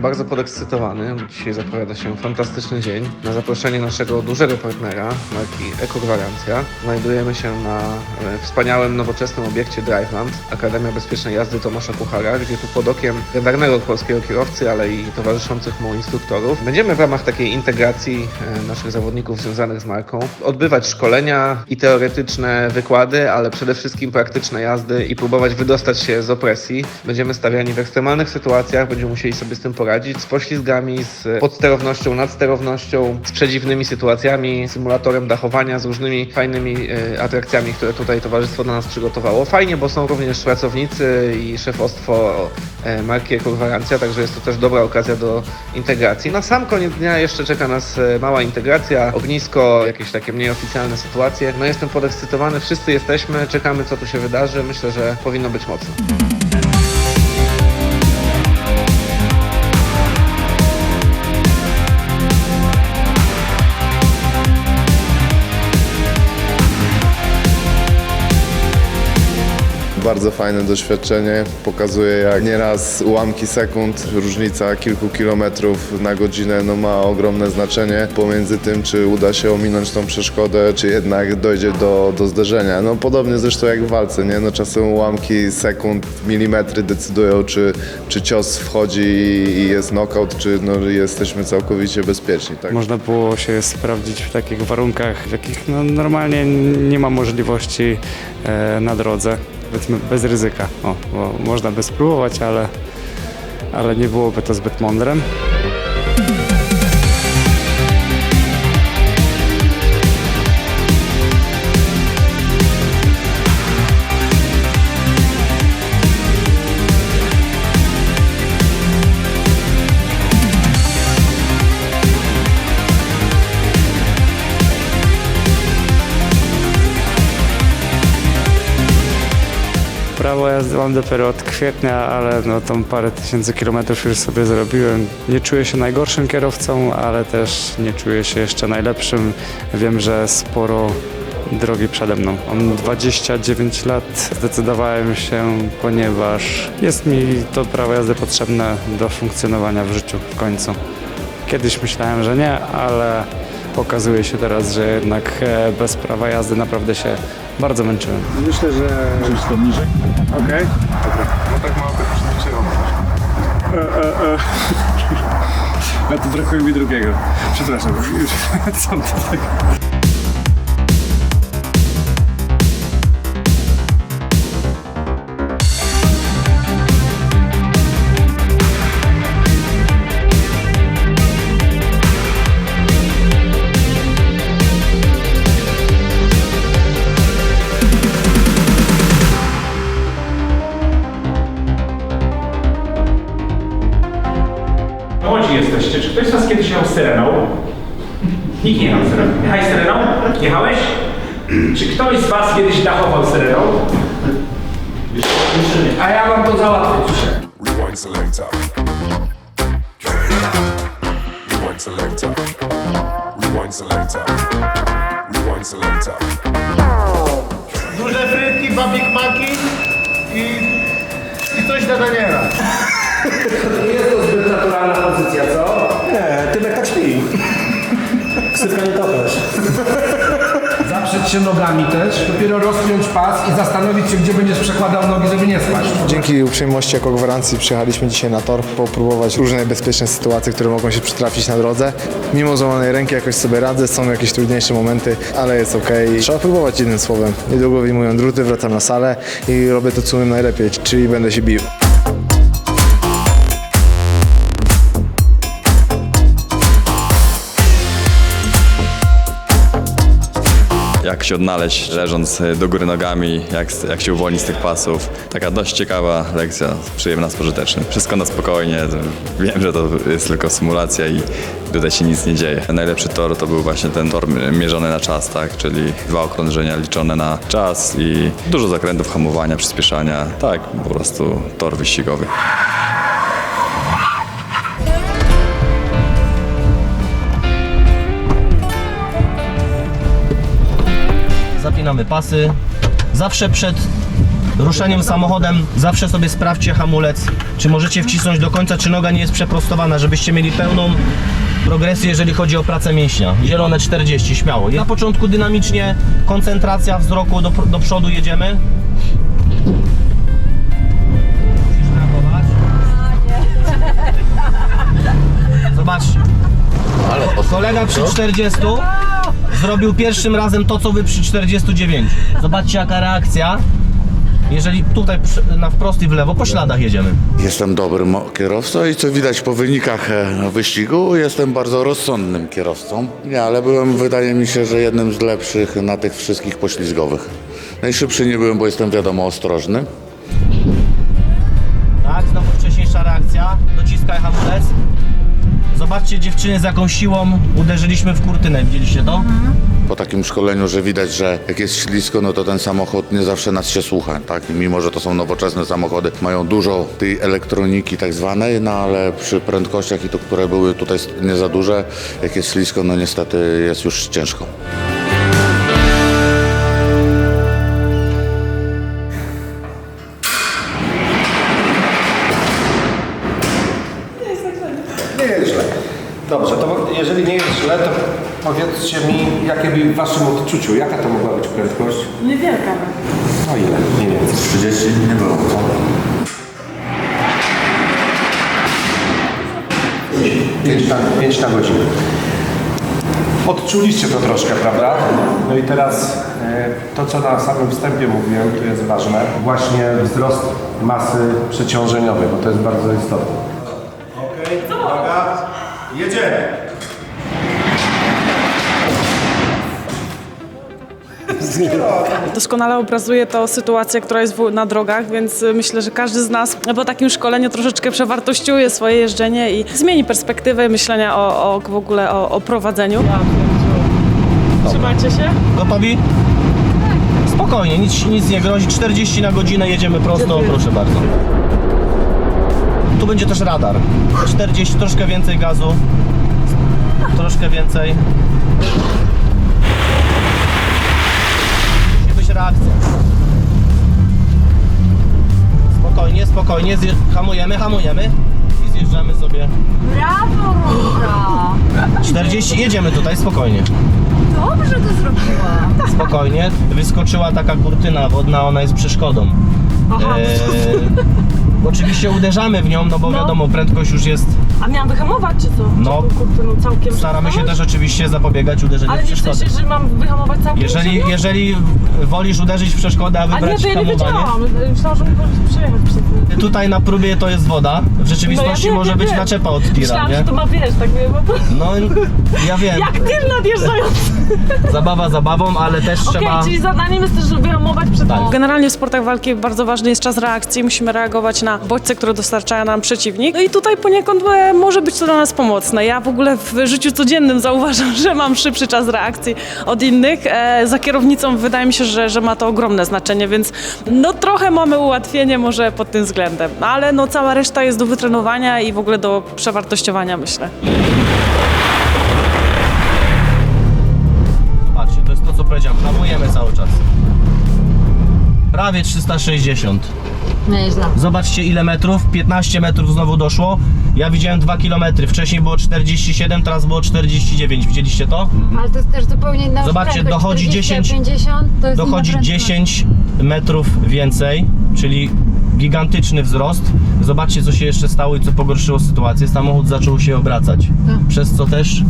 bardzo podekscytowany, dzisiaj zapowiada się fantastyczny dzień. Na zaproszenie naszego dużego partnera, marki Ekogwarancja, znajdujemy się na e, wspaniałym, nowoczesnym obiekcie Driveland, Akademia Bezpiecznej Jazdy Tomasza Kuchara, gdzie tu pod okiem legendarnego polskiego kierowcy, ale i towarzyszących mu instruktorów będziemy w ramach takiej integracji e, naszych zawodników związanych z marką odbywać szkolenia i teoretyczne wykłady, ale przede wszystkim praktyczne jazdy i próbować wydostać się z opresji. Będziemy stawiani w ekstremalnych sytuacjach, będziemy musieli sobie z tym poradzić, z poślizgami, z podsterownością, nadsterownością, z przedziwnymi sytuacjami, symulatorem dachowania, z różnymi fajnymi e, atrakcjami, które tutaj towarzystwo dla nas przygotowało. Fajnie, bo są również pracownicy i szefostwo e, marki Ekogwarancja, także jest to też dobra okazja do integracji. Na sam koniec dnia jeszcze czeka nas e, mała integracja, ognisko, jakieś takie mniej oficjalne sytuacje. No jestem podekscytowany, wszyscy jesteśmy, czekamy co tu się wydarzy. Myślę, że powinno być mocno. Bardzo fajne doświadczenie. Pokazuje jak nieraz ułamki sekund, różnica kilku kilometrów na godzinę no, ma ogromne znaczenie pomiędzy tym, czy uda się ominąć tą przeszkodę, czy jednak dojdzie do, do zderzenia. No, podobnie zresztą jak w walce, nie? No, czasem ułamki sekund, milimetry decydują, czy, czy cios wchodzi i jest knockout, czy no, jesteśmy całkowicie bezpieczni. Tak? Można było się sprawdzić w takich warunkach, w jakich no, normalnie nie ma możliwości na drodze, powiedzmy bez ryzyka. O, można by spróbować, ale, ale nie byłoby to zbyt mądre. Prawo jazdy mam dopiero od kwietnia, ale no tą parę tysięcy kilometrów już sobie zrobiłem. Nie czuję się najgorszym kierowcą, ale też nie czuję się jeszcze najlepszym. Wiem, że sporo drogi przede mną. Mam 29 lat. Zdecydowałem się, ponieważ jest mi to prawo jazdy potrzebne do funkcjonowania w życiu w końcu. Kiedyś myślałem, że nie, ale okazuje się teraz, że jednak e, bez prawa jazdy naprawdę się bardzo męczyłem. Myślę, że... Wszystko niżej. Okej. No tak ma być E, e, e. A tu brakuje mi drugiego. Przepraszam, co to tak? Syreną? Nikt nie jechał syreną. Jechałeś syreną? Jechałeś? Czy ktoś z Was kiedyś dachował syreną? A ja Wam to załatwię. Rewind selector. Się nogami też, dopiero rozpiąć pas i zastanowić się, gdzie będziesz przekładał nogi, żeby nie spaść. Dzięki uprzejmości jako gwarancji przyjechaliśmy dzisiaj na tor, popróbować różne niebezpieczne sytuacje, które mogą się przytrafić na drodze. Mimo złamanej ręki jakoś sobie radzę, są jakieś trudniejsze momenty, ale jest ok. Trzeba próbować jednym słowem. Niedługo wyjmują druty, wracam na salę i robię to, co umiem najlepiej, czyli będę się bił. Jak się odnaleźć leżąc do góry nogami, jak, jak się uwolnić z tych pasów. Taka dość ciekawa lekcja, przyjemna z pożytecznym. Wszystko na spokojnie, wiem, że to jest tylko symulacja i tutaj się nic nie dzieje. Najlepszy tor to był właśnie ten tor mierzony na czas, tak, czyli dwa okrążenia liczone na czas i dużo zakrętów hamowania, przyspieszania, tak, po prostu tor wyścigowy. Zapinamy pasy. Zawsze przed ruszeniem samochodem zawsze sobie sprawdźcie hamulec, czy możecie wcisnąć do końca, czy noga nie jest przeprostowana, żebyście mieli pełną progresję, jeżeli chodzi o pracę mięśnia. Zielone 40, śmiało. Na początku dynamicznie, koncentracja wzroku do, do przodu jedziemy. Zobaczcie. Kolega przy 40 zrobił pierwszym razem to, co wy przy 49. Zobaczcie jaka reakcja. Jeżeli tutaj przy- na wprost i w lewo, po śladach jedziemy. Jestem dobrym kierowcą i co widać po wynikach e, wyścigu, jestem bardzo rozsądnym kierowcą. Nie, ale byłem, wydaje mi się, że jednym z lepszych na tych wszystkich poślizgowych. Najszybszy nie byłem, bo jestem wiadomo ostrożny. Tak, znowu wcześniejsza reakcja. Dociskaj hamulec. Zobaczcie dziewczyny z jaką siłą uderzyliśmy w kurtynę. Widzieliście to? Po takim szkoleniu, że widać, że jak jest ślisko, no to ten samochód nie zawsze nas się słucha, tak? I mimo, że to są nowoczesne samochody, mają dużo tej elektroniki tak zwanej, no ale przy prędkościach i to, które były tutaj nie za duże, jak jest ślisko, no niestety jest już ciężko. Dobrze, to jeżeli nie jest źle, to powiedzcie mi, jakie w waszym odczuciu, jaka to mogła być prędkość? Niewielka. No ile, mniej więcej? 30 nie było. 5 na, 5 na godzinę. Odczuliście to troszkę, prawda? No i teraz e, to, co na samym wstępie mówiłem, to jest ważne. Właśnie wzrost masy przeciążeniowej, bo to jest bardzo istotne. Okej, uwaga, jedziemy! Doskonale obrazuje to sytuację, która jest na drogach, więc y, myślę, że każdy z nas po takim szkoleniu troszeczkę przewartościuje swoje jeżdżenie i zmieni perspektywę myślenia o, o w ogóle o, o prowadzeniu. Trzymajcie się. Gotowi? Spokojnie, nic, nic nie grozi. 40 na godzinę jedziemy prosto, proszę bardzo. Tu będzie też radar. 40, troszkę więcej gazu. Troszkę więcej. Musi być reakcja. Spokojnie, spokojnie. Zje- hamujemy, hamujemy. I zjeżdżamy sobie. Brawo, Róża! 40, jedziemy tutaj, spokojnie. Dobrze to zrobiła. Spokojnie, wyskoczyła taka kurtyna wodna, ona jest przeszkodą. Eee, oczywiście uderzamy w nią, no bo No. wiadomo, prędkość już jest. A miałam wyhamować, czy co? No. Czy kurtyną całkiem Staramy się też oczywiście zapobiegać uderzeniu Ale w nie w przeszkodę. sensie, że mam wyhamować całkiem Jeżeli, jeżeli wolisz uderzyć w przeszkodę, a A nie, wybrać to ja nie hamowanie, wiedziałam. Myślałam, że muszę przejechać przez tutaj na próbie to jest woda, w rzeczywistości No wiem, może wiem, być wiem. naczepa od tira, Myślałam, nie? że to ma wiesz, tak wiem, bo... No ja wiem, Jak tir nadjeżdżający. zabawa zabawą, ale też Okej, trzeba... czyli zadaniem jest też, żeby wyhamować przed Tak. Generalnie w sportach walki bardzo ważny jest czas reakcji. Musimy reagować na bodźce, które dostarcza nam przeciwnik. No i tutaj poniekąd e, może być to dla nas pomocne. Ja w ogóle w życiu codziennym zauważam, że mam szybszy czas reakcji od innych. E, za kierownicą wydaje mi się, że, że ma to ogromne znaczenie, więc no trochę mamy ułatwienie może pod tym względem. Ale no cała reszta jest do wytrenowania i w ogóle do przewartościowania, myślę. Patrzcie, to jest to co powiedziałem, hamujemy cały czas. Prawie 360. Nieźle. Zobaczcie ile metrów, 15 metrów znowu doszło. Ja widziałem 2 km, wcześniej było 47, teraz było 49. Widzieliście to? Ale to jest też zupełnie inna Zobaczcie, prędkość. dochodzi 40, 10 50, to jest Dochodzi inna prędkość. 10 metrów więcej, czyli gigantyczny wzrost. Zobaczcie co się jeszcze stało i co pogorszyło sytuację. Samochód zaczął się obracać, przez co też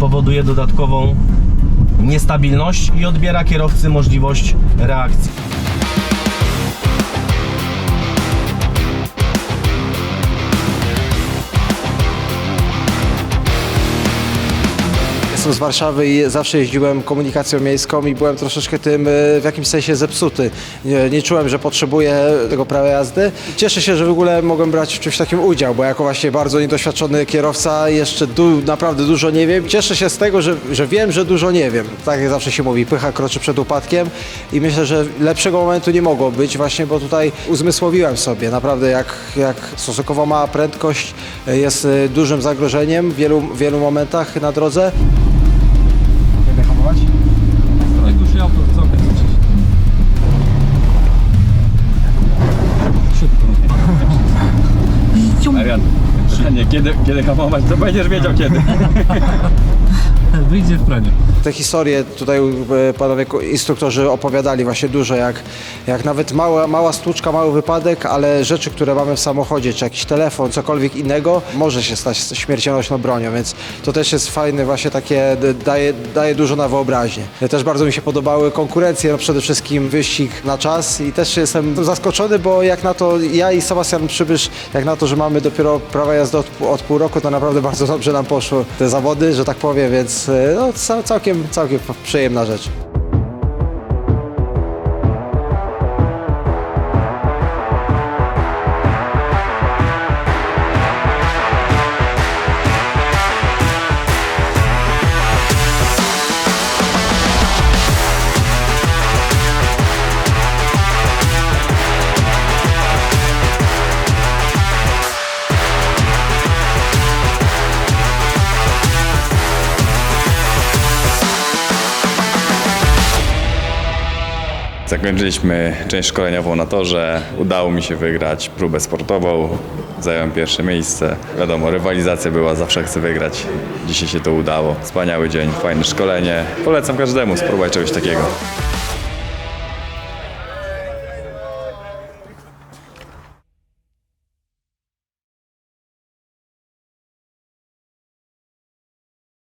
powoduje dodatkową niestabilność i odbiera kierowcy możliwość reakcji. Z Warszawy i zawsze jeździłem komunikacją miejską i byłem troszeczkę tym e, w jakimś sensie zepsuty. Nie, nie czułem, że potrzebuję tego prawa jazdy. Cieszę się, że w ogóle mogłem brać w czymś takim udział, bo jako właśnie bardzo niedoświadczony kierowca jeszcze du, naprawdę dużo nie wiem. Cieszę się z tego, że, że wiem, że dużo nie wiem. Tak jak zawsze się mówi, pycha kroczy przed upadkiem i myślę, że lepszego momentu nie mogło być właśnie, bo tutaj uzmysłowiłem sobie naprawdę jak, jak stosunkowo mała prędkość e, jest e, dużym zagrożeniem w wielu, wielu momentach na drodze. Kiedy, kiedy hamować, to będziesz wiedział kiedy. Wyjdzie w praniu. Te historie tutaj e, panowie instruktorzy opowiadali właśnie dużo, jak, jak nawet mała, mała stłuczka, mały wypadek, ale rzeczy, które mamy w samochodzie, czy jakiś telefon, cokolwiek innego, może się stać śmiercionośną bronią, więc to też jest fajne, właśnie takie daje, daje dużo na wyobraźnię. Też bardzo mi się podobały konkurencje, no przede wszystkim wyścig na czas i też jestem zaskoczony, bo jak na to ja i Sebastian Przybysz, jak na to, że mamy dopiero prawo jazdy od, od pół roku, to naprawdę bardzo dobrze nam poszło te zawody, że tak powiem, więc e, no, ca- całkiem, całkiem przyjemna rzecz. Zakończyliśmy część szkoleniową na torze. Udało mi się wygrać próbę sportową. Zająłem pierwsze miejsce. Wiadomo, rywalizacja była, zawsze chcę wygrać. Dzisiaj się to udało. Wspaniały dzień, fajne szkolenie. Polecam każdemu spróbować czegoś takiego.